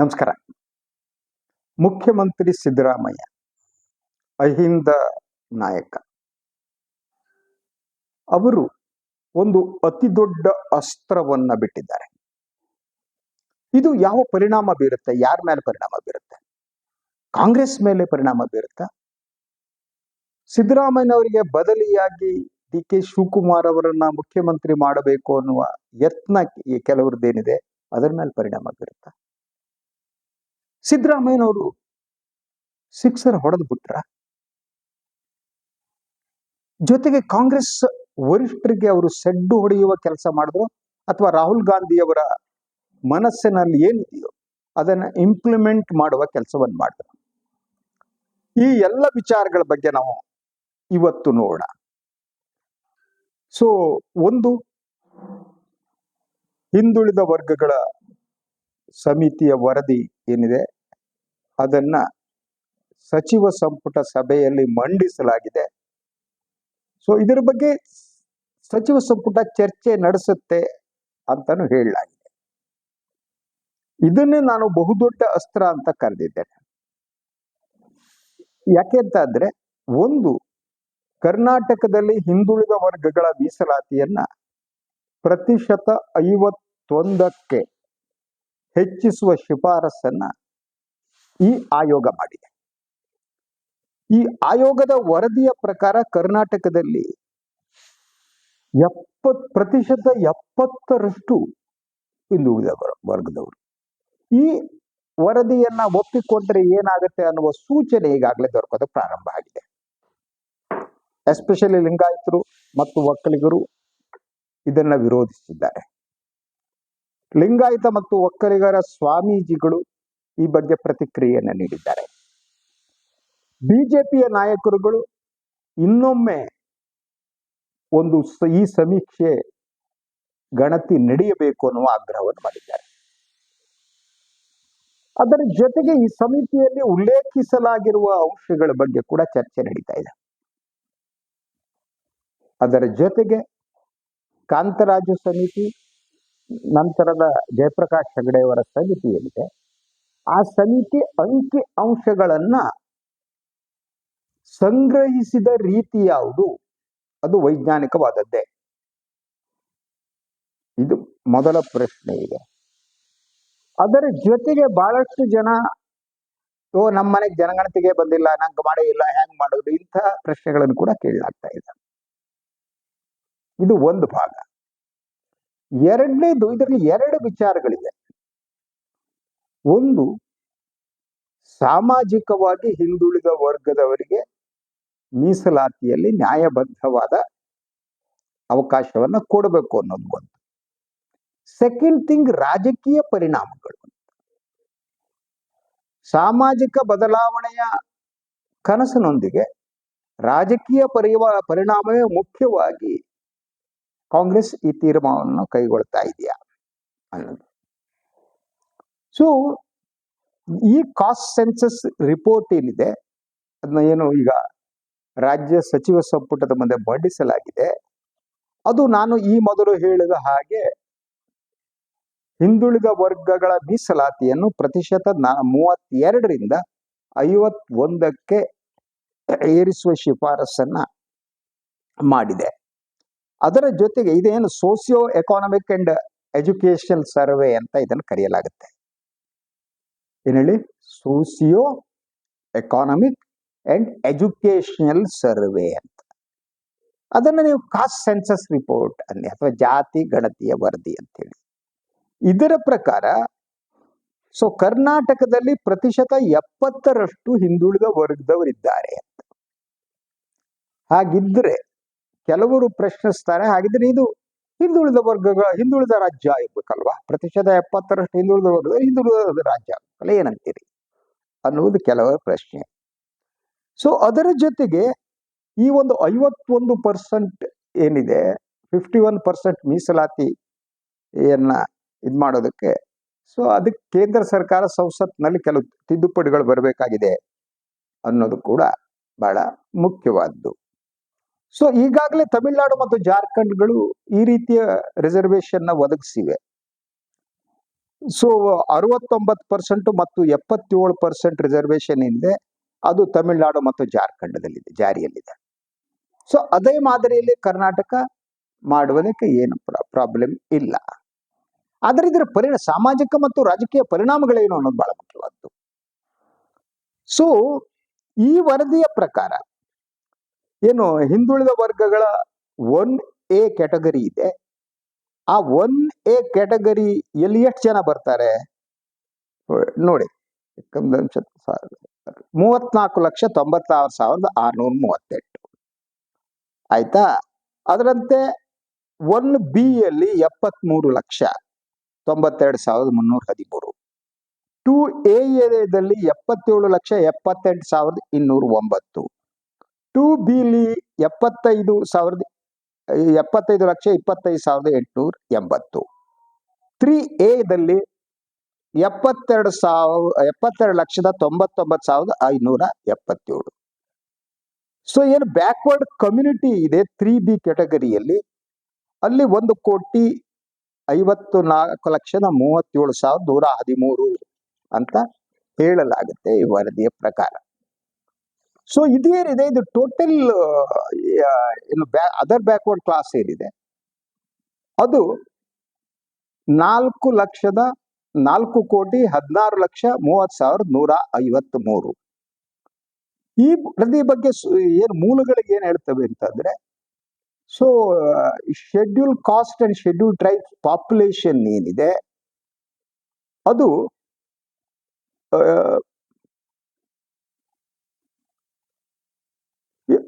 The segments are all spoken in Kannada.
ನಮಸ್ಕಾರ. ಮುಖ್ಯಮಂತ್ರಿ ಸಿದ್ದರಾಮಯ್ಯ, ಅಹಿಂದ ನಾಯಕ. ಅವರು ಒಂದು ಅತಿ ದೊಡ್ಡ ಅಸ್ತ್ರವನ್ನ ಬಿಟ್ಟಿದ್ದಾರೆ. ಇದು ಯಾವ ಪರಿಣಾಮ ಬೀರುತ್ತೆ? ಯಾರ ಮೇಲೆ ಪರಿಣಾಮ ಬೀರುತ್ತೆ? ಕಾಂಗ್ರೆಸ್ ಮೇಲೆ ಪರಿಣಾಮ ಬೀರುತ್ತಾ? ಸಿದ್ದರಾಮಯ್ಯನವರಿಗೆ ಬದಲಿಯಾಗಿ ಡಿ ಕೆ ಶಿವಕುಮಾರ್ ಅವರನ್ನ ಮುಖ್ಯಮಂತ್ರಿ ಮಾಡಬೇಕು ಅನ್ನುವ ಯತ್ನ ಕೆಲವ್ರದ್ದೇನಿದೆ, ಅದರ ಮೇಲೆ ಪರಿಣಾಮ ಬೀರುತ್ತಾ? ಸಿದ್ದರಾಮಯ್ಯನವರು ಸಿಕ್ಸರ್ ಹೊಡೆದು ಬಿಟ್ರ? ಜೊತೆಗೆ ಕಾಂಗ್ರೆಸ್ ವರಿಷ್ಠರಿಗೆ ಅವರು ಸೆಡ್ಡು ಹೊಡೆಯುವ ಕೆಲಸ ಮಾಡಿದ್ರು, ಅಥವಾ ರಾಹುಲ್ ಗಾಂಧಿಯವರ ಮನಸ್ಸಿನಲ್ಲಿ ಏನಿದೆಯೋ, ಅದನ್ನ ಇಂಪ್ಲಿಮೆಂಟ್ ಮಾಡುವ ಕೆಲಸವನ್ನು ಮಾಡಿದ್ರು. ಈ ಎಲ್ಲ ವಿಚಾರಗಳ ಬಗ್ಗೆ ನಾವು ಇವತ್ತು ನೋಡೋಣ. ಸೊ ಒಂದು ಹಿಂದುಳಿದ ವರ್ಗಗಳ ಸಮಿತಿಯ ವರದಿ ಏನಿದೆ, ಅದನ್ನ ಸಚಿವ ಸಂಪುಟ ಸಭೆಯಲ್ಲಿ ಮಂಡಿಸಲಾಗಿದೆ. ಸೊ ಇದರ ಬಗ್ಗೆ ಸಚಿವ ಸಂಪುಟ ಚರ್ಚೆ ನಡೆಸುತ್ತೆ ಅಂತಾನು ಹೇಳಲಾಗಿದೆ. ಇದನ್ನೇ ನಾನು ಬಹುದೊಡ್ಡ ಅಸ್ತ್ರ ಅಂತ ಕರೆದಿದ್ದೇನೆ. ಯಾಕೆ ಅಂತ ಅಂದ್ರೆ, ಒಂದು, ಕರ್ನಾಟಕದಲ್ಲಿ ಹಿಂದುಳಿದ ವರ್ಗಗಳ ಮೀಸಲಾತಿಯನ್ನ ಪ್ರತಿಶತ ಐವತ್ತೊಂದಕ್ಕೆ ಹೆಚ್ಚಿಸುವ ಶಿಫಾರಸನ್ನ ಈ ಆಯೋಗ ಮಾಡಿದೆ. ಈ ಆಯೋಗದ ವರದಿಯ ಪ್ರಕಾರ ಕರ್ನಾಟಕದಲ್ಲಿ ಎಪ್ಪತ್ ಪ್ರತಿಶತ ಎಪ್ಪತ್ತರಷ್ಟು ಹಿಂದುಳಿದ ವರ್ಗದವರು. ಈ ವರದಿಯನ್ನ ಒಪ್ಪಿಕೊಂಡ್ರೆ ಏನಾಗುತ್ತೆ ಅನ್ನುವ ಸೂಚನೆ ಈಗಾಗಲೇ ದೊರಕೋದು ಪ್ರಾರಂಭ ಆಗಿದೆ. ಎಸ್ಪೆಷಲಿ ಲಿಂಗಾಯತರು ಮತ್ತು ಒಕ್ಕಲಿಗರು ಇದನ್ನ ವಿರೋಧಿಸಿದ್ದಾರೆ ಲಿಂಗಾಯತ ಮತ್ತು ಒಕ್ಕಲಿಗರ ಸ್ವಾಮೀಜಿಗಳು ಈ ಬಗ್ಗೆ ಪ್ರತಿಕ್ರಿಯೆಯನ್ನು ನೀಡಿದ್ದಾರೆ. ಬಿಜೆಪಿಯ ನಾಯಕರುಗಳು ಇನ್ನೊಮ್ಮೆ ಒಂದು ಈ ಸಮೀಕ್ಷೆ ಗಣತಿ ನಡೆಯಬೇಕು ಅನ್ನುವ ಆಗ್ರಹವನ್ನು ಮಾಡಿದ್ದಾರೆ. ಅದರ ಜೊತೆಗೆ ಈ ಸಮಿತಿಯಲ್ಲಿ ಉಲ್ಲೇಖಿಸಲಾಗಿರುವ ಅಂಶಗಳ ಬಗ್ಗೆ ಕೂಡ ಚರ್ಚೆ ನಡೀತಾ ಇದೆ. ಅದರ ಜೊತೆಗೆ ಕಾಂತರಾಜು ಸಮಿತಿ ನಂತರದ ಜಯಪ್ರಕಾಶ್ ಹೆಗಡೆಯವರ ಸಮಿತಿ ಏನಿದೆ, ಆ ಸಮಿತಿ ಅಂಕಿ ಅಂಶಗಳನ್ನ ಸಂಗ್ರಹಿಸಿದ ರೀತಿ ಯಾವುದು? ಅದು ವೈಜ್ಞಾನಿಕವಾದದ್ದೇ. ಇದು ಮೊದಲ ಪ್ರಶ್ನೆ ಇದೆ. ಅದರ ಜೊತೆಗೆ ಬಹಳಷ್ಟು ಜನ, ಓ ನಮ್ಮ ಮನೆಗೆ ಜನಗಣತಿಗೆ ಬಂದಿಲ್ಲ, ನಂಗೆ ಮಾಡೇ ಇಲ್ಲ ಹೆಂಗ್ ಮಾಡೋದು, ಇಂಥ ಪ್ರಶ್ನೆಗಳನ್ನು ಕೂಡ ಕೇಳಲಾಗ್ತಾ ಇದೆ. ಇದು ಒಂದು ಭಾಗ. ಎರಡನೇದು ಇದರಲ್ಲಿ ಎರಡು ವಿಚಾರಗಳಿವೆ. ಒಂದು, ಸಾಮಾಜಿಕವಾಗಿ ಹಿಂದುಳಿದ ವರ್ಗದವರಿಗೆ ಮೀಸಲಾತಿಯಲ್ಲಿ ನ್ಯಾಯಬದ್ಧವಾದ ಅವಕಾಶವನ್ನ ಕೊಡಬೇಕು ಅನ್ನೋದು ಒಂದು ಸೆಕೆಂಡ್ ಥಿಂಗ್ ರಾಜಕೀಯ ಪರಿಣಾಮಗಳು ಸಾಮಾಜಿಕ ಬದಲಾವಣೆಯ ಕನಸಿನೊಂದಿಗೆ ರಾಜಕೀಯ ಪರಿವ, ಪರಿಣಾಮವೇ ಮುಖ್ಯವಾಗಿ ಕಾಂಗ್ರೆಸ್ ಈ ತೀರ್ಮಾನವನ್ನು ಕೈಗೊಳ್ತಾ ಇದೆಯಾ? ಅನ್ನೋದು ಸೊ ಈ ಕಾಸ್ಟ್ ಸೆನ್ಸಸ್ ರಿಪೋರ್ಟ್ ಏನಿದೆ ಅದನ್ನ ಏನು ಈಗ ರಾಜ್ಯ ಸಚಿವ ಸಂಪುಟದ ಮುಂದೆ ಮಂಡಿಸಲಾಗಿದೆ ಅದು ನಾನು ಈ ಮೊದಲು ಹೇಳಿದ ಹಾಗೆ ಹಿಂದುಳಿದ ವರ್ಗಗಳ ಮೀಸಲಾತಿಯನ್ನು ಪ್ರತಿಶತ ಮೂವತ್ತೆರಡರಿಂದ ಐವತ್ತೊಂದಕ್ಕೆ ಏರಿಸುವ ಶಿಫಾರಸನ್ನ ಮಾಡಿದೆ. ಅದರ ಜೊತೆಗೆ ಇದೇನು socio economic and education survey ಅಂತ ಇದನ್ನು ಕರೆಯಲಾಗುತ್ತೆ. ಏನೇಳಿ ಹೇಳಿ? Socio economic and educational survey ಅಂತ. ಅದನ್ನು ನೀವು ಕಾಸ್ಟ್ ಸೆನ್ಸಸ್ ರಿಪೋರ್ಟ್ ಅಲ್ಲಿ ಅಥವಾ ಜಾತಿ, ಗಣತಿಯ ವರದಿ ಅಂತ ಹೇಳಿ. ಇದರ ಪ್ರಕಾರ ಸೊ ಕರ್ನಾಟಕದಲ್ಲಿ ಪ್ರತಿಶತ ಎಪ್ಪತ್ತರಷ್ಟು ಹಿಂದುಳಿದ ವರ್ಗದವರಿದ್ದಾರೆ ಅಂತ. ಹಾಗಿದ್ರೆ ಕೆಲವರು ಪ್ರಶ್ನಿಸ್ತಾರೆ, ಹಾಗಿದ್ರೆ ಇದು ಹಿಂದುಳಿದ ವರ್ಗಗಳ ಹಿಂದುಳಿದ ರಾಜ್ಯ ಇರ್ಬೇಕಲ್ವಾ ಪ್ರತಿಶತ ಎಪ್ಪತ್ತರಷ್ಟು ಹಿಂದುಳಿದ ವರ್ಗ ಹಿಂದುಳಿದ ರಾಜ್ಯ ಆಗ್ಬೇಕಲ್ಲ ಏನಂತೀರಿ? ಅನ್ನುವುದು ಕೆಲವರ ಪ್ರಶ್ನೆ. ಸೊ ಅದರ ಜೊತೆಗೆ ಈ ಒಂದು ಐವತ್ತೊಂದು ಪರ್ಸೆಂಟ್ ಏನಿದೆ ಫಿಫ್ಟಿ ಒನ್ ಪರ್ಸೆಂಟ್ ಮೀಸಲಾತಿಯನ್ನ ಇದು ಮಾಡೋದಕ್ಕೆ ಸೊ ಅದಕ್ಕೆ ಕೇಂದ್ರ ಸರ್ಕಾರ ಸಂಸತ್ನಲ್ಲಿ ಕೆಲವು ತಿದ್ದುಪಡಿಗಳು ಬರಬೇಕಾಗಿದೆ ಅನ್ನೋದು ಕೂಡ ಬಹಳ ಮುಖ್ಯವಾದ್ದು. ಸೊ ಈಗಾಗಲೇ ತಮಿಳುನಾಡು ಮತ್ತು ಜಾರ್ಖಂಡ್ಗಳು ಈ ರೀತಿಯ ರಿಸರ್ವೇಶನ್ನ ಒದಗಿಸಿವೆ. ಸೊ ಅರವತ್ತೊಂಬತ್ತು ಪರ್ಸೆಂಟ್ ಮತ್ತು ಎಪ್ಪತ್ತೇಳು ಪರ್ಸೆಂಟ್ ರಿಸರ್ವೇಶನ್ ಇದೆ ಅದು ತಮಿಳುನಾಡು ಮತ್ತು ಜಾರ್ಖಂಡದಲ್ಲಿದೆ, ಜಾರಿಯಲ್ಲಿದೆ. ಸೊ ಅದೇ ಮಾದರಿಯಲ್ಲಿ ಕರ್ನಾಟಕ ಮಾಡುವುದಕ್ಕೆ ಏನು ಪ್ರಾಬ್ಲಮ್ ಇಲ್ಲ. ಆದರೆ ಇದರ ಪರಿಣ, ಸಾಮಾಜಿಕ ಮತ್ತು ರಾಜಕೀಯ ಪರಿಣಾಮಗಳೇನು ಅನ್ನೋದು ಬಹಳ ಮುಖ್ಯವಾದ್ದು. ಸೊ ಈ ವರದಿಯ ಪ್ರಕಾರ ಏನು ಹಿಂದುಳಿದ ವರ್ಗಗಳ ಒನ್ ಎ ಕ್ಯಾಟಗರಿ ಇದೆ. ಆ ಒನ್ ಎ ಕ್ಯಾಟಗರಿಯಲ್ಲಿ ಎಷ್ಟು ಜನ ಬರ್ತಾರೆ? ನೋಡಿ, ಮೂವತ್ನಾಲ್ಕು ಲಕ್ಷ ತೊಂಬತ್ತಾರು ಸಾವಿರದ ಆರ್ನೂರ ಮೂವತ್ತೆಂಟು. ಆಯ್ತಾ? ಅದರಂತೆ ಒನ್ ಬಿ ಯಲ್ಲಿ ಎಪ್ಪತ್ಮೂರು ಲಕ್ಷ ತೊಂಬತ್ತೆರಡು ಸಾವಿರದ ಮುನ್ನೂರ ಹದಿಮೂರು. ಟು ಎ ದಲ್ಲಿ ಎಪ್ಪತ್ತೇಳು ಲಕ್ಷ ಎಪ್ಪತ್ತೆಂಟು ಸಾವಿರದ ಇನ್ನೂರ ಒಂಬತ್ತು. ಟು ಬಿಲಿ ಎಪ್ಪತ್ತೈದು ಸಾವಿರದ, ಎಪ್ಪತ್ತೈದು ಲಕ್ಷ ಇಪ್ಪತ್ತೈದು ಸಾವಿರದ ಎಂಟುನೂರ ಎಂಬತ್ತು. ತ್ರೀ ಎದಲ್ಲಿ ಎಪ್ಪತ್ತೆರಡು ಸಾವಿರ, ಎಪ್ಪತ್ತೆರಡು ಲಕ್ಷದ ತೊಂಬತ್ತೊಂಬತ್ತು ಸಾವಿರದ ಐನೂರ ಎಪ್ಪತ್ತೇಳು. ಸೊ ಏನು ಬ್ಯಾಕ್ವರ್ಡ್ ಕಮ್ಯುನಿಟಿ ಇದೆ ತ್ರೀ ಬಿ ಕೆಟಗರಿಯಲ್ಲಿ ಅಲ್ಲಿ ಒಂದು ಕೋಟಿ ಐವತ್ತು ನಾಲ್ಕು ಲಕ್ಷದ ಮೂವತ್ತೇಳು ಸಾವಿರದ ನೂರ ಹದಿಮೂರು ಅಂತ ಹೇಳಲಾಗುತ್ತೆ ಈ ವರದಿಯ ಪ್ರಕಾರ. ಸೊ ಇದೇನಿದೆ ಇದು ಟೋಟಲ್ ಏನು ಬ್ಯಾ ಅದರ್ ಬ್ಯಾಕ್ವರ್ಡ್ ಕ್ಲಾಸ್ ಏನಿದೆ. ಅದು ನಾಲ್ಕು ಲಕ್ಷದ ನಾಲ್ಕು ಕೋಟಿ ಹದಿನಾರು ಲಕ್ಷ ಮೂವತ್ತು ಸಾವಿರದ ನೂರ ಐವತ್ತ್ ಮೂರು ಈ ವರದಿ ಬಗ್ಗೆ ಏನು ಮೂಲಗಳಿಗೆ ಏನು ಹೇಳ್ತವೆ ಅಂತಂದ್ರೆ so schedule caste and schedule tribe population ಏನಿದೆ, ಅದು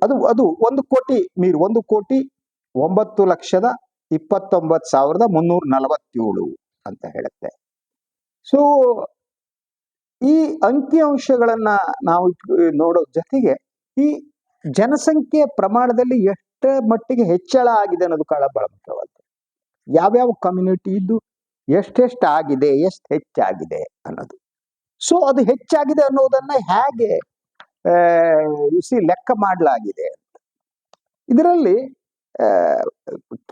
ಅದು ಅದು ಒಂದು ಕೋಟಿ ಮೀರ್ ಒಂದು ಕೋಟಿ ಒಂಬತ್ತು ಲಕ್ಷದ ಇಪ್ಪತ್ತೊಂಬತ್ತು ಸಾವಿರದ ಮುನ್ನೂರ ನಲವತ್ತೇಳು ಅಂತ ಹೇಳುತ್ತೆ. ಸೊ ಈ ಅಂಕಿಅಂಶಗಳನ್ನ ನಾವು ನೋಡೋ ಜೊತೆಗೆ ಈ ಜನಸಂಖ್ಯೆ ಪ್ರಮಾಣದಲ್ಲಿ ಎಷ್ಟ ಮಟ್ಟಿಗೆ ಹೆಚ್ಚಳ ಆಗಿದೆ ಅನ್ನೋದು ಕಾಳ ಬಹಳ ಮುಖ್ಯವಾದ್ದು ಯಾವ್ಯಾವ ಕಮ್ಯುನಿಟಿ ಇದ್ದು ಎಷ್ಟೆಷ್ಟು ಆಗಿದೆ, ಎಷ್ಟು ಹೆಚ್ಚಾಗಿದೆ ಅನ್ನೋದು. ಸೊ ಅದು ಹೆಚ್ಚಾಗಿದೆ ಅನ್ನೋದನ್ನ ಹೇಗೆ ಸಿ ಲೆಕ್ಕ ಮಾಡಲಾಗಿದೆ ಇದರಲ್ಲಿ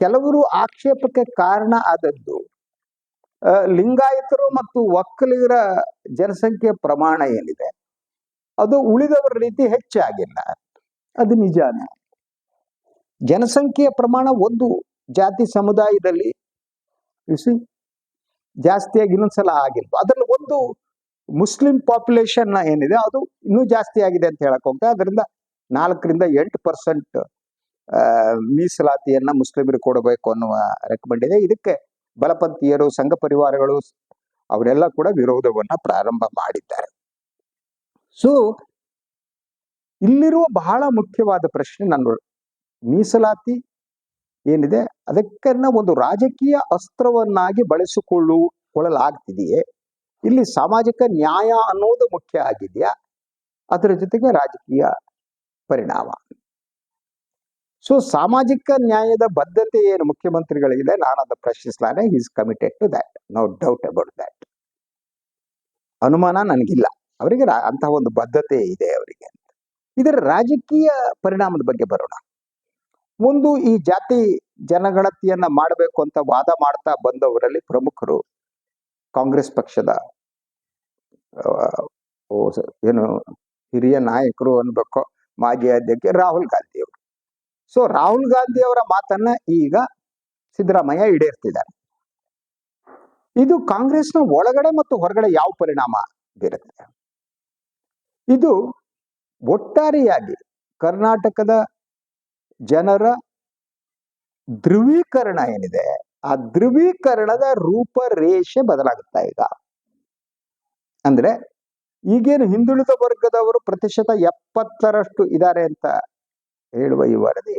ಕೆಲವರು ಆಕ್ಷೇಪಕ್ಕೆ ಕಾರಣ ಆದದ್ದು ಲಿಂಗಾಯತರು ಮತ್ತು ಒಕ್ಕಲಿಗರ ಜನಸಂಖ್ಯೆ ಪ್ರಮಾಣ ಏನಿದೆ? ಅದು ಉಳಿದವರ ರೀತಿ ಹೆಚ್ಚಾಗಿಲ್ಲ. ಅದು ನಿಜಾನೇ. ಜನಸಂಖ್ಯೆಯ ಪ್ರಮಾಣ ಒಂದು ಜಾತಿ ಸಮುದಾಯದಲ್ಲಿ ಜಾಸ್ತಿಯಾಗಿ ಇನ್ನೊಂದ್ಸಲ ಆಗಿಲ್ವ? ಅದರಲ್ಲಿ ಒಂದು ಮುಸ್ಲಿಂ ಪಾಪ್ಯುಲೇಷನ್ ಏನಿದೆ, ಅದು ಇನ್ನೂ ಜಾಸ್ತಿ ಆಗಿದೆ ಅಂತ ಹೇಳಕ್ ಹೋಗ್ತಾ, ಅದರಿಂದ ನಾಲ್ಕರಿಂದ ಎಂಟು ಪರ್ಸೆಂಟ್ ಮೀಸಲಾತಿಯನ್ನ ಮುಸ್ಲಿಮರಿಗೆ ಕೊಡಬೇಕು ಅನ್ನುವ ರೆಕಮೆಂಡ್ ಇದೆ. ಇದಕ್ಕೆ ಬಲಪಂಥೀಯರು, ಸಂಘ ಪರಿವಾರಗಳು ಅವರೆಲ್ಲ ಕೂಡ ವಿರೋಧವನ್ನ ಪ್ರಾರಂಭ ಮಾಡಿದ್ದಾರೆ. ಸೊ ಇಲ್ಲಿರುವ ಬಹಳ ಮುಖ್ಯವಾದ ಪ್ರಶ್ನೆ ನನ್ನ ಮೀಸಲಾತಿ ಏನಿದೆ, ಅದಕ್ಕನ್ನ ಒಂದು ರಾಜಕೀಯ ಅಸ್ತ್ರವನ್ನಾಗಿ ಬಳಸಿಕೊಳ್ಳುಕೊಳ್ಳಲಾಗ್ತಿದೆಯೇ ಇಲ್ಲಿ ಸಾಮಾಜಿಕ ನ್ಯಾಯ ಅನ್ನೋದು ಮುಖ್ಯ ಆಗಿದೆಯಾ? ಅದರ ಜೊತೆಗೆ ರಾಜಕೀಯ ಪರಿಣಾಮ. ಸೊ ಸಾಮಾಜಿಕ ನ್ಯಾಯದ ಬದ್ಧತೆ ಏನು ಮುಖ್ಯಮಂತ್ರಿಗಳಿಗಿದೆ? ನಾನು ಅದನ್ನು ಪ್ರಶ್ನಿಸಲಾನೆ is committed to that no doubt about that ಅನುಮಾನ ನನಗಿಲ್ಲ. ಅವರಿಗೆ ಅಂತಹ ಒಂದು ಬದ್ಧತೆ ಇದೆ ಅವರಿಗೆ ಇದರ ರಾಜಕೀಯ ಪರಿಣಾಮದ ಬಗ್ಗೆ ಬರೋಣ. ಒಂದು, ಈ ಜಾತಿ ಜನಗಣತಿಯನ್ನ ಮಾಡಬೇಕು ಅಂತ ವಾದ ಮಾಡ್ತಾ ಬಂದವರಲ್ಲಿ ಪ್ರಮುಖರು ಕಾಂಗ್ರೆಸ್ ಪಕ್ಷದ ಏನು ಹಿರಿಯ ನಾಯಕರು ಅನ್ಬೇಕು ಮಾಜಿ ಅಧ್ಯಕ್ಷ ರಾಹುಲ್ ಗಾಂಧಿ ಅವರು ಸೊ ರಾಹುಲ್ ಗಾಂಧಿ ಅವರ ಮಾತನ್ನ ಈಗ ಸಿದ್ದರಾಮಯ್ಯ ಈಡೇರ್ತಿದ್ದಾರೆ. ಇದು ಕಾಂಗ್ರೆಸ್ನ ಒಳಗಡೆ ಮತ್ತು ಹೊರಗಡೆ ಯಾವ ಪರಿಣಾಮ ಬೀರುತ್ತೆ? ಇದು ಒಟ್ಟಾರೆಯಾಗಿ ಕರ್ನಾಟಕದ ಜನರ ಧ್ರುವೀಕರಣ ಏನಿದೆ? ಆ ಧ್ರುವೀಕರಣದ ರೂಪರೇಷೆ ಬದಲಾಗುತ್ತಾ ಈಗ. ಅಂದ್ರೆ ಈಗೇನು ಹಿಂದುಳಿದ ವರ್ಗದವರು ಪ್ರತಿಶತ ಎಪ್ಪತ್ತರಷ್ಟು ಇದ್ದಾರೆ ಅಂತ ಹೇಳುವ ಈ ವರದಿ.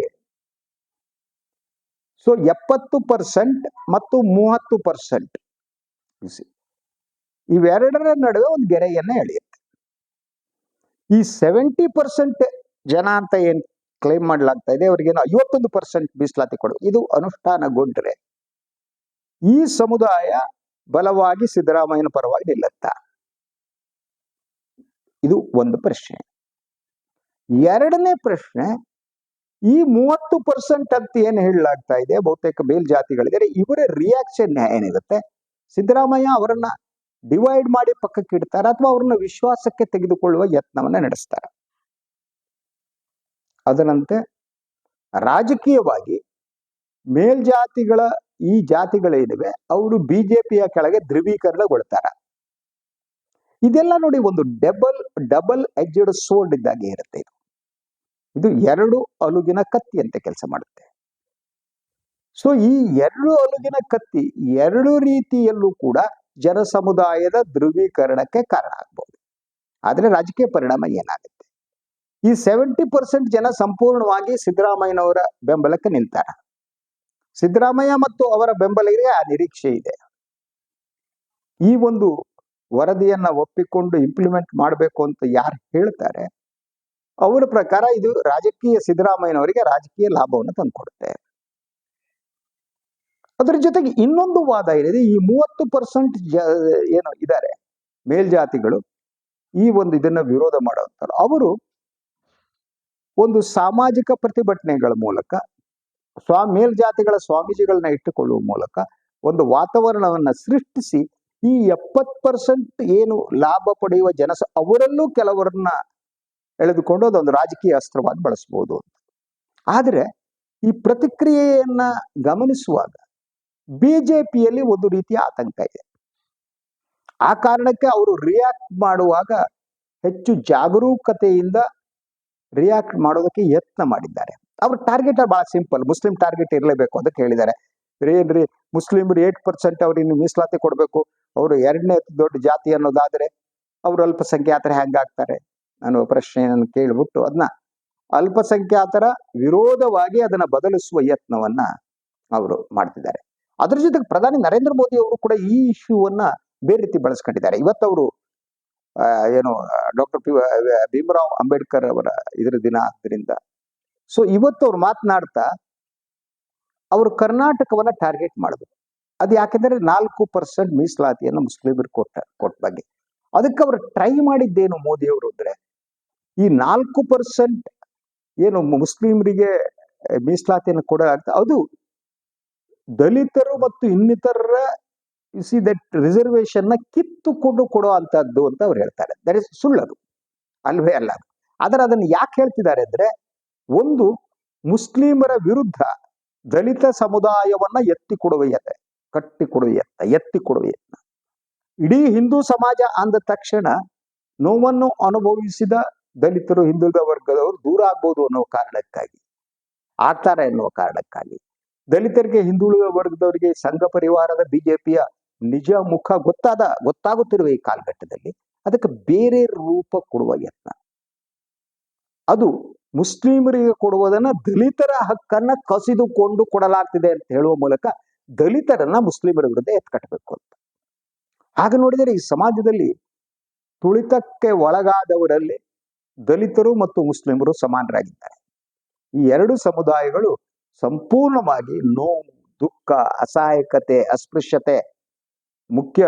ಸೊ ಎಪ್ಪತ್ತು ಪರ್ಸೆಂಟ್ ಮತ್ತು ಮೂವತ್ತು ಪರ್ಸೆಂಟ್ ಇವೆರಡರ ನಡುವೆ ಒಂದು ಗೆರೆಯನ್ನ ಎಳೆಯುತ್ತೆ. ಈ ಸೆವೆಂಟಿ ಪರ್ಸೆಂಟ್ ಜನ ಅಂತ ಏನ್ ಕ್ಲೈಮ್ ಮಾಡಲಾಗ್ತಾ ಇದೆ ಅವ್ರಿಗೇನು ಐವತ್ತೊಂದು ಪರ್ಸೆಂಟ್ ಮೀಸಲಾತಿ ಕೊಡು. ಇದು ಅನುಷ್ಠಾನಗೊಂಡ್ರೆ ಈ ಸಮುದಾಯ ಬಲವಾಗಿ ಸಿದ್ದರಾಮಯ್ಯನ ಪರವಾಗಿ ನಿಲ್ಲತ್ತ? ಇದು ಒಂದು ಪ್ರಶ್ನೆ. ಎರಡನೇ ಪ್ರಶ್ನೆ, ಈ ಮೂವತ್ತು ಪರ್ಸೆಂಟ್ ಅಂತ ಏನು ಹೇಳಲಾಗ್ತಾ ಇದೆ? ಬಹುತೇಕ ಮೇಲ್ಜಾತಿಗಳಿದ್ದಾರೆ ಇವರ ರಿಯಾಕ್ಷನ್ ಏನಿರುತ್ತೆ? ಸಿದ್ದರಾಮಯ್ಯ ಅವರನ್ನ ಡಿವೈಡ್ ಮಾಡಿ ಪಕ್ಕಕ್ಕೆ ಇಡ್ತಾರೆ? ಅಥವಾ ಅವ್ರನ್ನ ವಿಶ್ವಾಸಕ್ಕೆ ತೆಗೆದುಕೊಳ್ಳುವ ಯತ್ನವನ್ನ ನಡೆಸ್ತಾರೆ? ಅದರಂತೆ, ರಾಜಕೀಯವಾಗಿ ಮೇಲ್ಜಾತಿಗಳ ಈ ಜಾತಿಗಳೇನಿವೆ, ಅವರು ಬಿಜೆಪಿಯ ಕೆಳಗೆ ಧ್ರುವೀಕರಣಗೊಳ್ತಾರೆ? ಇದೆಲ್ಲ ನೋಡಿ ಒಂದು ಡಬಲ್ ಡಬಲ್ ಎಜ್ಜೆಡ್ ಸೋಲ್ಡ್ ಇದ್ದಾಗೆ ಇರುತ್ತೆ ಇದು. ಎರಡು ಅಲುಗಿನ ಕತ್ತಿಯಂತೆ ಕೆಲಸ ಮಾಡುತ್ತೆ. ಸೊ ಈ ಎರಡು ಅಲುಗಿನ ಕತ್ತಿ ಎರಡು ರೀತಿಯಲ್ಲೂ ಕೂಡ ಜನ ಸಮುದಾಯದ ಧ್ರುವೀಕರಣಕ್ಕೆ ಕಾರಣ ಆಗ್ಬೋದು. ಆದ್ರೆ ರಾಜಕೀಯ ಪರಿಣಾಮ ಏನಾಗುತ್ತೆ? ಈ ಸೆವೆಂಟಿ ಪರ್ಸೆಂಟ್ ಜನ ಸಂಪೂರ್ಣವಾಗಿ ಸಿದ್ದರಾಮಯ್ಯನವರ ಬೆಂಬಲಕ್ಕೆ ನಿಲ್ತಾರೆ. ಸಿದ್ದರಾಮಯ್ಯ ಮತ್ತು ಅವರ ಬೆಂಬಲಿಗರಿಗೆ ಆ ನಿರೀಕ್ಷೆ ಇದೆ. ಈ ಒಂದು ವರದಿಯನ್ನ ಒಪ್ಪಿಕೊಂಡು ಇಂಪ್ಲಿಮೆಂಟ್ ಮಾಡಬೇಕು ಅಂತ ಯಾರು ಹೇಳ್ತಾರೆ, ಅವರ ಪ್ರಕಾರ ಇದು ರಾಜಕೀಯ ಸಿದ್ದರಾಮಯ್ಯನವರಿಗೆ ರಾಜಕೀಯ ಲಾಭವನ್ನು ತಂದುಕೊಡುತ್ತೆ. ಅದರ ಜೊತೆಗೆ ಇನ್ನೊಂದು ವಾದ ಏನಿದೆ, ಈ ಮೂವತ್ತು ಪರ್ಸೆಂಟ್ ಏನು ಇದ್ದಾರೆ ಮೇಲ್ಜಾತಿಗಳು ಈ ಒಂದು ಇದನ್ನ ವಿರೋಧ ಮಾಡುವಂತಾರೆ ಅವರು ಒಂದು ಸಾಮಾಜಿಕ ಪ್ರತಿಭಟನೆಗಳ ಮೂಲಕ, ಸ್ವಾ, ಮೇಲ್ಜಾತಿಗಳ ಸ್ವಾಮೀಜಿಗಳನ್ನ ಇಟ್ಟುಕೊಳ್ಳುವ ಮೂಲಕ ಒಂದು ವಾತಾವರಣವನ್ನ ಸೃಷ್ಟಿಸಿ ಈ ಎಪ್ಪತ್ ಪರ್ಸೆಂಟ್ ಏನು ಲಾಭ ಪಡೆಯುವ ಜನಸ, ಅವರಲ್ಲೂ ಕೆಲವರನ್ನ ಎಳೆದುಕೊಂಡು ಅದೊಂದು ರಾಜಕೀಯ ಅಸ್ತ್ರವಾಗಿ ಬಳಸಬಹುದು ಆದರೆ ಈ ಪ್ರತಿಕ್ರಿಯೆಯನ್ನ ಗಮನಿಸುವಾಗ ಬಿಜೆಪಿಯಲ್ಲಿ ಒಂದು ರೀತಿಯ ಆತಂಕ ಇದೆ. ಆ ಕಾರಣಕ್ಕೆ ಅವರು ರಿಯಾಕ್ಟ್ ಮಾಡುವಾಗ ಹೆಚ್ಚು ಜಾಗರೂಕತೆಯಿಂದ ರಿಯಾಕ್ಟ್ ಮಾಡೋದಕ್ಕೆ ಯತ್ನ ಮಾಡಿದ್ದಾರೆ. ಅವ್ರ ಟಾರ್ಗೆಟ್ ಬಹಳ ಸಿಂಪಲ್ ಮುಸ್ಲಿಂ ಟಾರ್ಗೆಟ್ ಇರಲೇಬೇಕು ಅಂತ ಹೇಳಿದ್ದಾರೆ ಏನ್ರಿ ಮುಸ್ಲಿಮ್ ಏಟ್ ಪರ್ಸೆಂಟ್ ಅವ್ರಿಗೆ ಮೀಸಲಾತಿ ಕೊಡಬೇಕು. ಅವರು ಎರಡನೇ ದೊಡ್ಡ ಜಾತಿ ಅನ್ನೋದಾದ್ರೆ ಅವರು ಅಲ್ಪಸಂಖ್ಯಾತರ ಹೆಂಗಾಗ್ತಾರೆ ಅನ್ನುವ ಪ್ರಶ್ನೆಯನ್ನು ಕೇಳಿಬಿಟ್ಟು ಅದನ್ನ ಅಲ್ಪಸಂಖ್ಯಾತರ ವಿರೋಧವಾಗಿ ಅದನ್ನ ಬದಲಿಸುವ ಯತ್ನವನ್ನ ಅವರು ಮಾಡ್ತಿದ್ದಾರೆ. ಅದ್ರ ಜೊತೆಗೆ ಪ್ರಧಾನಿ ನರೇಂದ್ರ ಮೋದಿ ಅವರು ಕೂಡ ಈ ಇಶ್ಯೂವನ್ನ ಬೇರೆ ರೀತಿ ಬಳಸ್ಕೊಂಡಿದ್ದಾರೆ. ಇವತ್ತು ಅವರು ಏನು, ಡಾಕ್ಟರ್ ಪಿ, ಭೀಮರಾವ್ ಅಂಬೇಡ್ಕರ್ ಅವರ ಇದರ ದಿನ ಆದ್ದರಿಂದ ಸೊ ಇವತ್ತು ಅವ್ರು ಮಾತನಾಡ್ತಾ, ಅವರು ಕರ್ನಾಟಕವನ್ನ ಟಾರ್ಗೆಟ್ ಮಾಡಿದ್ರು ಅದು ಯಾಕೆಂದ್ರೆ ನಾಲ್ಕು ಪರ್ಸೆಂಟ್ ಮೀಸಲಾತಿಯನ್ನು ಮುಸ್ಲಿಮರು ಕೊಟ್ಟ ಕೊಟ್ಟ ಬಗ್ಗೆ. ಅದಕ್ಕೆ ಅವರು ಟ್ರೈ ಮಾಡಿದ್ದೇನು ಮೋದಿ ಅವರು ಅಂದ್ರೆ, ಈ ನಾಲ್ಕು ಪರ್ಸೆಂಟ್ ಏನು ಮುಸ್ಲಿಮರಿಗೆ ಮೀಸಲಾತಿಯನ್ನು ಕೊಡಲಾಗ್ತದೆ. ಅದು ದಲಿತರು ಮತ್ತು ಇನ್ನಿತರರ ಸಿ ದಟ್ ರಿಸರ್ವೇಶನ್ನ ಕಿತ್ತುಕೊಂಡು ಕೊಡೋ ಅಂತದ್ದು ಅಂತ ಅವ್ರು ಹೇಳ್ತಾರೆ. ದಟ್ ಇಸ್ ಸುಳ್ಳದು. ಅಲ್ವೇ ಅಲ್ಲ ಆದ್ರೆ ಅದನ್ನು ಯಾಕೆ ಹೇಳ್ತಿದ್ದಾರೆ ಅಂದ್ರೆ, ಒಂದು ಮುಸ್ಲಿಮರ ವಿರುದ್ಧ ದಲಿತ ಸಮುದಾಯವನ್ನ ಎತ್ತಿ ಕೊಡುವ ಕಟ್ಟಿ ಕೊಡುವ ಯತ್ನ ಎತ್ತಿ ಕೊಡುವ ಯತ್ನ ಇಡೀ ಹಿಂದೂ ಸಮಾಜ ಅಂದ ತಕ್ಷಣ ನೋವನ್ನು ಅನುಭವಿಸಿದ ದಲಿತರು, ಹಿಂದುಳಿದ ವರ್ಗದವರು ದೂರ ಆಗ್ಬೋದು ಅನ್ನೋ ಕಾರಣಕ್ಕಾಗಿ ಆಗ್ತಾರೆ ಎನ್ನುವ ಕಾರಣಕ್ಕಾಗಿ. ದಲಿತರಿಗೆ, ಹಿಂದುಳಿದ ವರ್ಗದವರಿಗೆ ಸಂಘ ಪರಿವಾರದ ಬಿಜೆಪಿಯ ನಿಜ ಮುಖ ಗೊತ್ತಾದ, ಗೊತ್ತಾಗುತ್ತಿರುವ ಈ ಕಾಲಘಟ್ಟದಲ್ಲಿ ಅದಕ್ಕೆ ಬೇರೆ ರೂಪ ಕೊಡುವ ಯತ್ನ. ಅದು ಮುಸ್ಲಿಮರಿಗೆ ಕೊಡುವುದನ್ನ ದಲಿತರ ಹಕ್ಕನ್ನ ಕಸಿದುಕೊಂಡು ಕೊಡಲಾಗ್ತಿದೆ ಅಂತ ಹೇಳುವ ಮೂಲಕ ದಲಿತರನ್ನ ಮುಸ್ಲಿಮರ ವಿರುದ್ಧ ಎತ್ಕಟ್ಟಬೇಕು ಅಂತ. ಆಗ ನೋಡಿದರೆ ಈ ಸಮಾಜದಲ್ಲಿ ತುಳಿತಕ್ಕೆ ಒಳಗಾದವರಲ್ಲಿ ದಲಿತರು ಮತ್ತು ಮುಸ್ಲಿಮರು ಸಮಾನರಾಗಿದ್ದಾರೆ. ಈ ಎರಡು ಸಮುದಾಯಗಳು ಸಂಪೂರ್ಣವಾಗಿ ನೋವು, ದುಃಖ, ಅಸಹಾಯಕತೆ, ಅಸ್ಪೃಶ್ಯತೆ, ಮುಖ್ಯ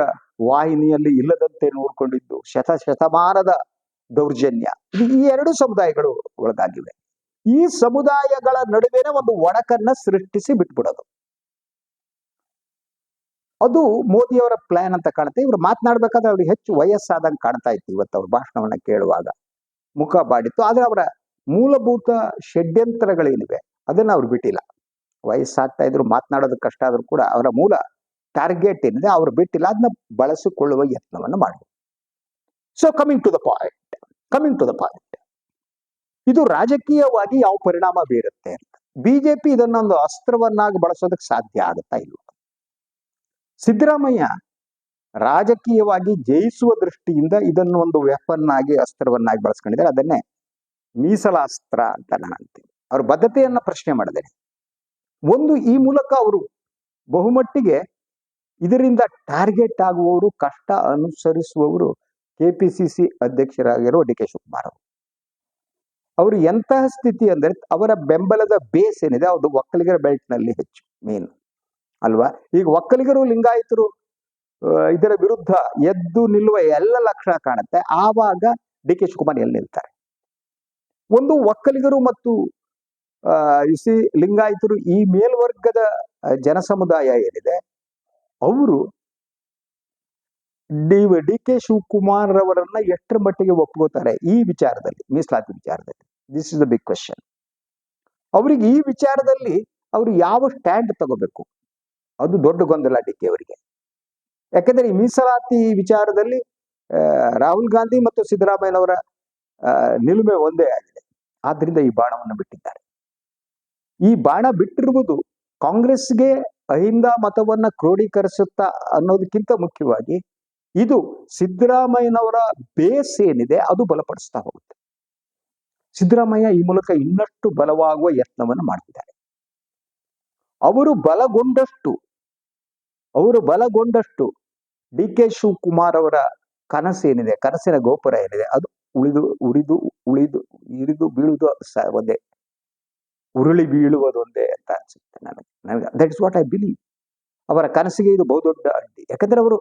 ವಾಹಿನಿಯಲ್ಲಿ ಇಲ್ಲದಂತೆ ನೋಡ್ಕೊಂಡಿದ್ದು ಶತ ಶತಮಾನದ ದೌರ್ಜನ್ಯ. ಈ ಎರಡು ಸಮುದಾಯಗಳು ಒಳಗಾಗಿವೆ. ಈ ಸಮುದಾಯಗಳ ನಡುವೆನೆ ಒಂದು ಒಡಕನ್ನ ಸೃಷ್ಟಿಸಿ ಬಿಟ್ಬಿಡೋದು. ಅದು ಮೋದಿಯವರ ಪ್ಲಾನ್ ಅಂತ ಕಾಣುತ್ತೆ. ಇವರು ಮಾತನಾಡ್ಬೇಕಾದ್ರೆ ಅವ್ರಿಗೆ ಹೆಚ್ಚು ವಯಸ್ಸಾದಂಗೆ ಕಾಣ್ತಾ ಇತ್ತು ಇವತ್ತು ಅವ್ರ ಭಾಷಣವನ್ನ ಕೇಳುವಾಗ. ಮುಖ ಬಾಡಿತ್ತು. ಆದ್ರೆ ಅವರ ಮೂಲಭೂತ ಷಡ್ಯಂತ್ರಗಳೇನಿವೆ, ಅದನ್ನ ಅವ್ರು ಬಿಟ್ಟಿಲ್ಲ. ವಯಸ್ಸಾಗ್ತಾ ಇದ್ರು, ಮಾತನಾಡೋದಕ್ಕೆ ಕಷ್ಟ ಆದ್ರೂ ಕೂಡ ಅವರ ಮೂಲ ಟಾರ್ಗೆಟ್ ಏನಿದೆ, ಅವ್ರು ಬಿಟ್ಟಿಲ್ಲ. ಅದನ್ನ ಬಳಸಿಕೊಳ್ಳುವ ಯತ್ನವನ್ನು ಮಾಡುದು so coming to the point coming to the point ಇದು ರಾಜಕೀಯವಾಗಿ ಯಾವ ಪರಿಣಾಮ ಬೀರುತ್ತೆ ಅಂತ. ಬಿಜೆಪಿ ಇದನ್ನೊಂದು ಅಸ್ತ್ರವನ್ನಾಗಿ ಬಳಸೋದಕ್ಕೆ ಸಾಧ್ಯ ಆಗುತ್ತಾ ಇಲ್ವ? ಸಿದ್ದರಾಮಯ್ಯ ರಾಜಕೀಯವಾಗಿ ಜಯಿಸುವ ದೃಷ್ಟಿಯಿಂದ ಇದನ್ನು ಒಂದು ವೆಪನ್ ಆಗಿ, ಅಸ್ತ್ರವನ್ನಾಗಿ ಬಳಸ್ಕೊಂಡಿದ್ದಾರೆ. ಅದನ್ನೇ ಮೀಸಲಾಸ್ತ್ರ ಅಂತ ನಾನು ಅಂತೀನಿ ಅವ್ರ ಬದ್ಧತೆಯನ್ನ ಪ್ರಶ್ನೆ ಮಾಡಿದ್ದೇನೆ ಒಂದು ಈ ಮೂಲಕ ಅವರು ಬಹುಮಟ್ಟಿಗೆ ಇದರಿಂದ ಟಾರ್ಗೆಟ್ ಆಗುವವರು, ಕಷ್ಟ ಅನುಸರಿಸುವವರು ಕೆಪಿಸಿಸಿ ಅಧ್ಯಕ್ಷರಾಗಿರುವ ಡಿ ಕೆ ಶಿವಕುಮಾರ್ ಅವರು. ಅವರು ಎಂತಹ ಸ್ಥಿತಿ ಅಂದ್ರೆ ಅವರ ಬೆಂಬಲದ ಬೇಸ್ ಏನಿದೆ, ಅದು ಒಕ್ಕಲಿಗರ ಬೆಲ್ಟ್ನಲ್ಲಿ ಹೆಚ್ಚು ಮೇನ್ ಅಲ್ವಾ? ಈಗ ಒಕ್ಕಲಿಗರು, ಲಿಂಗಾಯತರು ಇದರ ವಿರುದ್ಧ ಎದ್ದು ನಿಲ್ಲುವ ಎಲ್ಲ ಲಕ್ಷಣ ಕಾಣುತ್ತೆ. ಆವಾಗ ಡಿ ಕೆ ಶಿವಕುಮಾರ್ ಎಲ್ಲಿ ನಿಲ್ತಾರೆ? ಒಂದು ಒಕ್ಕಲಿಗರು ಮತ್ತು ಇಸಿ ಲಿಂಗಾಯತರು ಈ ಮೇಲ್ವರ್ಗದ ಜನ ಜನಸಮುದಾಯ ಏನಿದೆ? ಅವರು ಡಿ ಕೆ ಶಿವಕುಮಾರ್ ಅವರನ್ನ ಎಷ್ಟರ ಮಟ್ಟಿಗೆ ಒಪ್ಕೋತಾರೆ? ಈ ವಿಚಾರದಲ್ಲಿ, ಮೀಸಲಾತಿ ವಿಚಾರದಲ್ಲಿ. This is the big question ಅವ್ರಿಗೆ ಈ ವಿಚಾರದಲ್ಲಿ ಅವರು ಯಾವ ಸ್ಟ್ಯಾಂಡ್ ತಗೋಬೇಕು? ಅದು ದೊಡ್ಡ ಗೊಂದಲ ಡಿ ಅವರಿಗೆ. ಯಾಕೆಂದರೆ ಈ ಮೀಸಲಾತಿ ವಿಚಾರದಲ್ಲಿ ರಾಹುಲ್ ಗಾಂಧಿ ಮತ್ತು ಸಿದ್ದರಾಮಯ್ಯನವರ ನಿಲುಮೆ ಒಂದೇ ಆಗಿದೆ. ಆದ್ರಿಂದ ಈ ಬಾಣವನ್ನು ಬಿಟ್ಟಿದ್ದಾರೆ. ಈ ಬಾಣ ಬಿಟ್ಟಿರುವುದು ಕಾಂಗ್ರೆಸ್ಗೆ ಅಹಿಂದ ಮತವನ್ನ ಕ್ರೋಢೀಕರಿಸುತ್ತಾ ಅನ್ನೋದಕ್ಕಿಂತ ಮುಖ್ಯವಾಗಿ, ಇದು ಸಿದ್ದರಾಮಯ್ಯನವರ ಬೇಸ್ ಏನಿದೆ ಅದು ಬಲಪಡಿಸ್ತಾ ಹೋಗುತ್ತೆ. ಸಿದ್ದರಾಮಯ್ಯ ಈ ಮೂಲಕ ಇನ್ನಷ್ಟು ಬಲವಾಗುವ ಯತ್ನವನ್ನು ಮಾಡ್ತಿದ್ದಾರೆ. ಅವರು ಬಲಗೊಂಡಷ್ಟು ಅವರು ಬಲಗೊಂಡಷ್ಟು ಡಿ ಕೆ ಶಿವಕುಮಾರ್ ಅವರ ಕನಸೇನಿದೆ ಕನಸಿನ ಗೋಪುರ ಏನಿದೆ? ಅದು ಉಳಿದು, ಉರಿದು, ಉಳಿದು, ಇರಿದು ಬೀಳುವುದು ಸ- ಒಂದೇ. ಉರುಳಿ ಬೀಳುವುದು ಒಂದೇ ಅಂತ ಅನ್ಸುತ್ತೆ ನನಗೆ. ನನಗೆ that is what I believe ಅವರ ಕನಸಿಗೆ ಇದು ಬಹುದೊಡ್ಡ ಅಡ್ಡಿ. ಯಾಕಂದ್ರೆ ಅವರು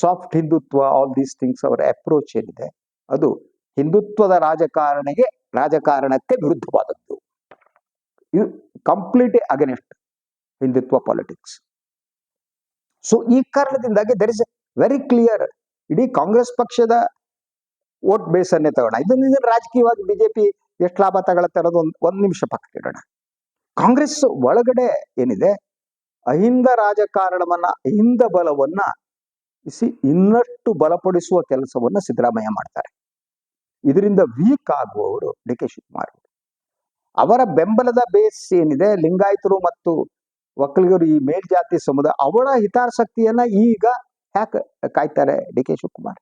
soft Hindutva all these things ಅವರ ಅಪ್ರೋಚ್ ಏನಿದೆ, ಅದು ಹಿಂದುತ್ವದ ರಾಜಕಾರಣಿಗೆ, ರಾಜಕಾರಣಕ್ಕೆ ವಿರುದ್ಧವಾದದ್ದು. ಇದು complete against Hindutva politics so ಈ ಕಾರಣದಿಂದಾಗಿ ದರ್ ಇಸ್ ವೆರಿ ಕ್ಲಿಯರ್ ಇಡೀ ಕಾಂಗ್ರೆಸ್ ಪಕ್ಷದ ವೋಟ್ ಬೇಸ್ ಅನ್ನೇ ತಗೋಣ. ಇದನ್ನ ರಾಜಕೀಯವಾಗಿ ಬಿಜೆಪಿ ಎಷ್ಟು ಲಾಭ ತಗೊಳತ್ತೆ ಅನ್ನೋದು ಒಂದು, ಒಂದ್ ನಿಮಿಷ ಪಕ್ಕ ಇಡೋಣ. ಕಾಂಗ್ರೆಸ್ ಒಳಗಡೆ ಏನಿದೆ? ಅಹಿಂದ ರಾಜಕಾರಣವನ್ನ, ಅಹಿಂದ ಬಲವನ್ನ ಇಸಿ ಇನ್ನಷ್ಟು ಬಲಪಡಿಸುವ ಕೆಲಸವನ್ನ ಸಿದ್ದರಾಮಯ್ಯ ಮಾಡ್ತಾರೆ. ಇದರಿಂದ ವೀಕ್ ಆಗುವವರು ಡಿ ಕೆ ಶಿವಕುಮಾರ್. ಅವರ. ಬೆಂಬಲದ ಬೇಸ್ ಏನಿದೆ? ಲಿಂಗಾಯತರು ಮತ್ತು ಒಕ್ಕಲಿಗರು ಈ ಮೇಲ್ಜಾತಿ ಸಮುದಾಯ ಅವಳ ಹಿತಾಸಕ್ತಿಯನ್ನ ಈಗ ಯಾಕೆ ಕಾಯ್ತಾರೆ ಡಿ ಕೆ ಶಿವಕುಮಾರ್.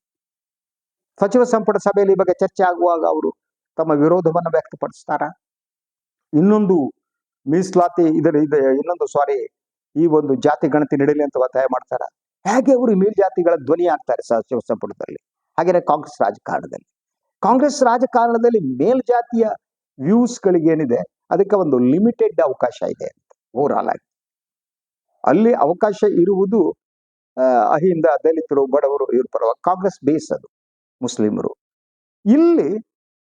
ಸಚಿವ ಸಂಪುಟ ಸಭೆಯಲ್ಲಿ ಬಗ್ಗೆ ಚರ್ಚೆ ಆಗುವಾಗ ಅವರು ತಮ್ಮ ವಿರೋಧವನ್ನು ವ್ಯಕ್ತಪಡಿಸ್ತಾರ? ಇನ್ನೊಂದು ಮೀಸಲಾತಿ ಇದರ ಇದೆ ಇನ್ನೊಂದು ಸಾರಿ ಈ ಒಂದು ಜಾತಿ ಗಣತಿ ನಡೀಲಿ ಅಂತ ಒತ್ತಾಯ ಮಾಡ್ತಾರ? ಹೇಗೆ ಅವರು ಮೇಲ್ಜಾತಿಗಳ ಧ್ವನಿ ಆಗ್ತಾರೆ ಸಚಿವ ಸಂಪುಟದಲ್ಲಿ? ಹಾಗೆಯೇ ಕಾಂಗ್ರೆಸ್ ರಾಜಕಾರಣದಲ್ಲಿ. ಕಾಂಗ್ರೆಸ್ ರಾಜಕಾರಣದಲ್ಲಿ ಮೇಲ್ಜಾತಿಯ ವ್ಯೂಸ್ಗಳಿಗೆ ಏನಿದೆ? ಅದಕ್ಕೆ ಒಂದು ಲಿಮಿಟೆಡ್ ಅವಕಾಶ ಇದೆ ಅಂತ ಓವರ್ ಆಲ್ ಆಗಿ. ಅಲ್ಲಿ ಅವಕಾಶ ಇರುವುದು ಅಹಿಂದ ದಲಿತರು ಬಡವರು ಇವ್ರ ಪರವಾಗಿ ಕಾಂಗ್ರೆಸ್ ಬೇಸ್ ಅದು ಮುಸ್ಲಿಮರು. ಇಲ್ಲಿ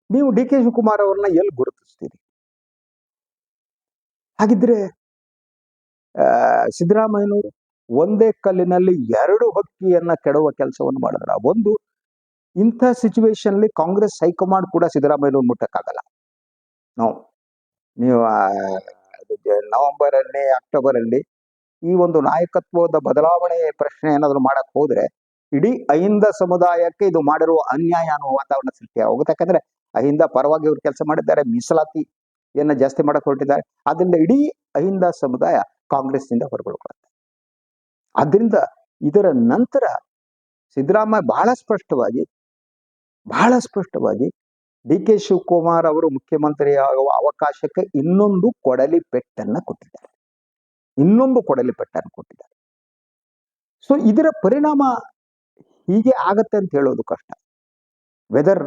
ನೀವು ಡಿ ಕೆ ಶಿವಕುಮಾರ್ ಅವ್ರನ್ನ ಎಲ್ಲಿ ಗುರುತಿಸ್ತೀರಿ? ಹಾಗಿದ್ರೆ ಆ, ಸಿದ್ದರಾಮಯ್ಯನವರು ಒಂದೇ ಕಲ್ಲಿನಲ್ಲಿ ಎರಡು ಹಕ್ಕಿಯನ್ನ ಕೆಡುವ ಕೆಲಸವನ್ನು ಮಾಡಿದ್ರ ಒಂದು ಇಂಥ ಸಿಚುವೇಶನ್ಲಿ ಅಲ್ಲಿ ಕಾಂಗ್ರೆಸ್ ಹೈಕಮಾಂಡ್ ಕೂಡ ಸಿದ್ದರಾಮಯ್ಯನವ್ರು ಮುಟ್ಟಕ್ಕಾಗಲ್ಲ. ನಾವು ನೀವು ಅಕ್ಟೋಬರ್ ಅದು ಈ ಒಂದು ನಾಯಕತ್ವದ ಬದಲಾವಣೆ ಪ್ರಶ್ನೆ ಏನಾದ್ರು ಮಾಡಕ್ ಹೋದ್ರೆ ಇಡೀ ಅಹಿಂದ ಸಮುದಾಯಕ್ಕೆ ಇದು ಮಾಡಿರುವ ಅನ್ಯಾಯ ಅನ್ನುವ ವಾತಾವರಣ ಸೃಷ್ಟಿ ಆಗುತ್ತೆ ಯಾಕಂದ್ರೆ ಅಹಿಂದ ಪರವಾಗಿ ಇವರು ಕೆಲಸ ಮಾಡಿದ್ದಾರೆ, ಮೀಸಲಾತಿ ಏನ ಜಾಸ್ತಿ ಮಾಡಕ್ ಹೊರಟಿದ್ದಾರೆ. ಆದ್ರಿಂದ ಇಡೀ ಅಹಿಂದ ಸಮುದಾಯ ಕಾಂಗ್ರೆಸ್ನಿಂದ ಹೊರಗೊಳ್ಕೊಳ್ಳುತ್ತೆ ಆದ್ರಿಂದ ಇದರ ನಂತರ ಸಿದ್ದರಾಮಯ್ಯ ಬಹಳ ಸ್ಪಷ್ಟವಾಗಿ ಬಹಳ ಸ್ಪಷ್ಟವಾಗಿ ಡಿ ಕೆ ಶಿವಕುಮಾರ್ ಅವರು ಮುಖ್ಯಮಂತ್ರಿ ಆಗುವ ಅವಕಾಶಕ್ಕೆ ಇನ್ನೊಂದು ಕೊಡಲಿ ಪೆಟ್ಟನ್ನ ಕೊಟ್ಟಿದ್ದಾರೆ. ಇನ್ನೊಂದು ಕೊಡಲಿ ಪೆಟ್ಟನ್ನು ಕೊಟ್ಟಿದ್ದಾರೆ ಸೊ ಇದರ ಪರಿಣಾಮ ಹೀಗೆ ಆಗತ್ತೆ ಅಂತ ಹೇಳೋದು ಕಷ್ಟ. Whether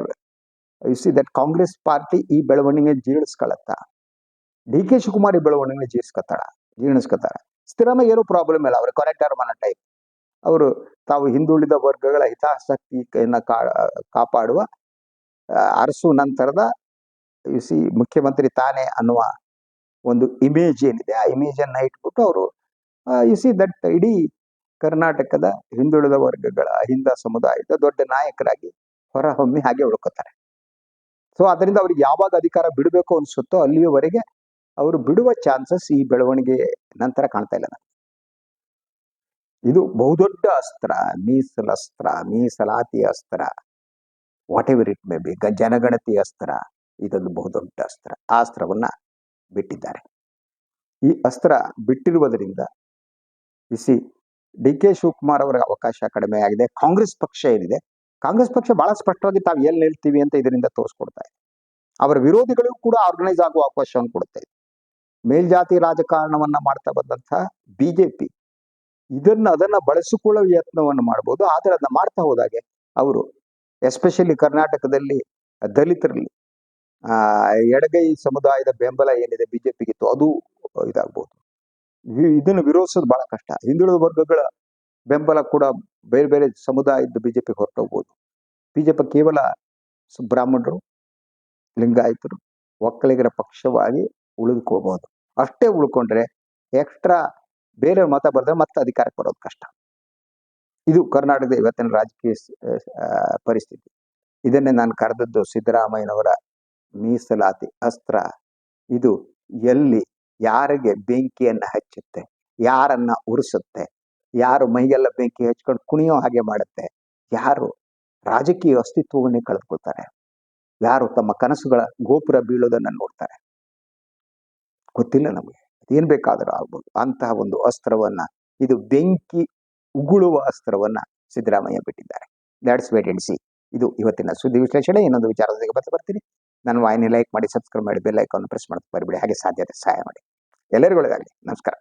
you see that Congress party ಈ ಬೆಳವಣಿಗೆ ಜೀರ್ಣಿಸ್ಕೊಳತ್ತ? ಡಿ ಕೆ ಶಿವಕುಮಾರ್ ಈ ಬೆಳವಣಿಗೆ ಜೀರ್ಣಿಸ್ಕೊತಾಳ ಜೀರ್ಣಿಸ್ಕೊತಾರ ಸ್ಥಿರಮ ಏನೂ ಪ್ರಾಬ್ಲಮ್ ಇಲ್ಲ. ಅವ್ರ ಕರೆಕ್ಟರ್ ಮನ ಟೈಪ್ ಅವರು ತಾವು ಹಿಂದುಳಿದ ವರ್ಗಗಳ ಹಿತಾಸಕ್ತಿ ಕಾ- ಕಾಪಾಡುವ ಅರಸು ನಂತರದ ಯು ಸಿ ಮುಖ್ಯಮಂತ್ರಿ ತಾನೇ ಅನ್ನುವ ಒಂದು ಇಮೇಜ್ ಏನಿದೆ, ಆ ಇಮೇಜ್ ಅನ್ನ ಇಟ್ಬಿಟ್ಟು ಅವರು ಯು ಸಿ ದಟ್ ಇಡೀ ಕರ್ನಾಟಕದ ಹಿಂದುಳಿದ ವರ್ಗಗಳ, ಹಿಂದ ಸಮುದಾಯದ ದೊಡ್ಡ ನಾಯಕರಾಗಿ ಹೊರಹೊಮ್ಮಿ ಹಾಗೆ ಉಳ್ಕೋತಾರೆ ಸೊ ಅದರಿಂದ ಅವ್ರಿಗೆ ಯಾವಾಗ ಅಧಿಕಾರ ಬಿಡಬೇಕು ಅನ್ಸುತ್ತೋ ಅಲ್ಲಿಯವರೆಗೆ ಅವರು ಬಿಡುವ ಚಾನ್ಸಸ್ ಈ ಬೆಳವಣಿಗೆ ನಂತರ ಕಾಣ್ತಾ ಇಲ್ಲ. ಇದು ಬಹುದೊಡ್ಡ ಅಸ್ತ್ರ, ಮೀಸಲ ಅಸ್ತ್ರ, ಮೀಸಲಾತಿ ಅಸ್ತ್ರ whatever it may be ಜನಗಣತಿ ಅಸ್ತ್ರ, ಇದೊಂದು ಬಹುದೊಡ್ಡ ಅಸ್ತ್ರ ಆ ಅಸ್ತ್ರವನ್ನ ಬಿಟ್ಟಿದ್ದಾರೆ. ಈ ಅಸ್ತ್ರ ಬಿಟ್ಟಿರುವುದರಿಂದ ಬಿಸಿ ಡಿ ಕೆ ಶಿವಕುಮಾರ್ ಅವರ ಅವಕಾಶ ಕಡಿಮೆ ಆಗಿದೆ ಕಾಂಗ್ರೆಸ್ ಪಕ್ಷ ಏನಿದೆ? ಕಾಂಗ್ರೆಸ್ ಪಕ್ಷ ಬಹಳ ಸ್ಪಷ್ಟವಾಗಿ ತಾವು ಎಲ್ಲಿ ನಿಲ್ತೀವಿ ಅಂತ ಇದರಿಂದ ತೋರಿಸ್ಕೊಡ್ತಾ ಇದೆ. ಅವರ ವಿರೋಧಿಗಳಿಗೂ ಕೂಡ ಆರ್ಗನೈಸ್ ಆಗುವ ಅವಕಾಶವನ್ನು ಕೊಡುತ್ತೆ ಮೇಲ್ಜಾತಿ ರಾಜಕಾರಣವನ್ನ ಮಾಡ್ತಾ ಬಂದಂತಹ ಬಿಜೆಪಿ ಇದನ್ನ, ಅದನ್ನ ಬಳಸಿಕೊಳ್ಳುವ ಯತ್ನವನ್ನು ಮಾಡಬಹುದು ಆದರೆ ಅದನ್ನ ಮಾಡ್ತಾ ಹೋದಾಗೆ ಅವರು ಎಸ್ಪೆಷಲಿ ಕರ್ನಾಟಕದಲ್ಲಿ ದಲಿತರಲ್ಲಿ ಆ, ಎಡಗೈ ಸಮುದಾಯದ ಬೆಂಬಲ ಏನಿದೆ ಬಿಜೆಪಿಗಿತ್ತು, ಅದು ಇದಾಗ್ಬೋದು. ಇದನ್ನು ವಿರೋಧಿಸೋದು ಬಹಳ ಕಷ್ಟ. ಹಿಂದುಳಿದ ವರ್ಗಗಳ ಬೆಂಬಲ ಕೂಡ ಬೇರೆ ಬೇರೆ ಸಮುದಾಯದ ಬಿಜೆಪಿ ಹೊರಟೋಗ್ಬೋದು. ಬಿಜೆಪಿ ಕೇವಲ ಬ್ರಾಹ್ಮಣರು, ಲಿಂಗಾಯತರು, ಒಕ್ಕಲಿಗರ ಪಕ್ಷವಾಗಿ ಉಳಿದುಕೋಬಹುದು ಅಷ್ಟೇ ಉಳ್ಕೊಂಡ್ರೆ ಎಕ್ಸ್ಟ್ರಾ ಬೇರೆ ಮತ ಬರೆದ್ರೆ ಮತ್ತೆ ಅಧಿಕಾರಕ್ಕೆ ಬರೋದು ಕಷ್ಟ. ಇದು ಕರ್ನಾಟಕದ ಇವತ್ತಿನ ರಾಜಕೀಯ ಪರಿಸ್ಥಿತಿ. ಇದನ್ನೇ ನಾನು ಕರೆದದ್ದು ಸಿದ್ದರಾಮಯ್ಯನವರ ಮೀಸಲಾತಿ ಅಸ್ತ್ರ. ಇದು ಎಲ್ಲಿ, ಯಾರಿಗೆ ಬೆಂಕಿಯನ್ನ ಹಚ್ಚುತ್ತೆ, ಯಾರನ್ನ ಉರಿಸುತ್ತೆ, ಯಾರು ಮೈಗೆಲ್ಲ ಬೆಂಕಿ ಹಚ್ಕೊಂಡು ಕುಣಿಯೋ ಹಾಗೆ ಮಾಡುತ್ತೆ, ಯಾರು ರಾಜಕೀಯ ಅಸ್ತಿತ್ವವನ್ನೇ ಕಳೆದುಕೊಳ್ತಾರೆ ಯಾರು ತಮ್ಮ ಕನಸುಗಳ ಗೋಪುರ ಬೀಳೋದನ್ನ ನೋಡ್ತಾರೆ. ಗೊತ್ತಿಲ್ಲ ನಮಗೆ ಏನ್ ಬೇಕಾದರೂ ಆಗ್ಬೋದು. ಅಂತಹ ಒಂದು ಅಸ್ತ್ರವನ್ನ, ಇದು ಬೆಂಕಿ ಉಗುಳುವ ಅಸ್ತ್ರವನ್ನ ಸಿದ್ದರಾಮಯ್ಯ ಬಿಟ್ಟಿದ್ದಾರೆ. ಸಿ ಇದು ಇವತ್ತಿನ ಸುದ್ದಿ ವಿಶ್ಲೇಷಣೆ. ಇನ್ನೊಂದು ವಿಚಾರದೊಂದಿಗೆ ಮತ್ತೆ ಬರ್ತೀನಿ. ನನ್ನ ವಾಹಿನಿ ಲೈಕ್ ಮಾಡಿ ಸಬ್ಸ್ಕ್ರೈಬ್ ಮಾಡಿ ಬೆಲ್ ಐಕಾನ್ ಪ್ರೆಸ್ ಮಾಡಿ ಬರಬೇಡಿ. ಹಾಗೆ ಸಾಧ್ಯತೆ ಸಹಾಯ ಮಾಡಿ. ಎಲ್ಲರಿಗೂ ನಮಸ್ಕಾರ.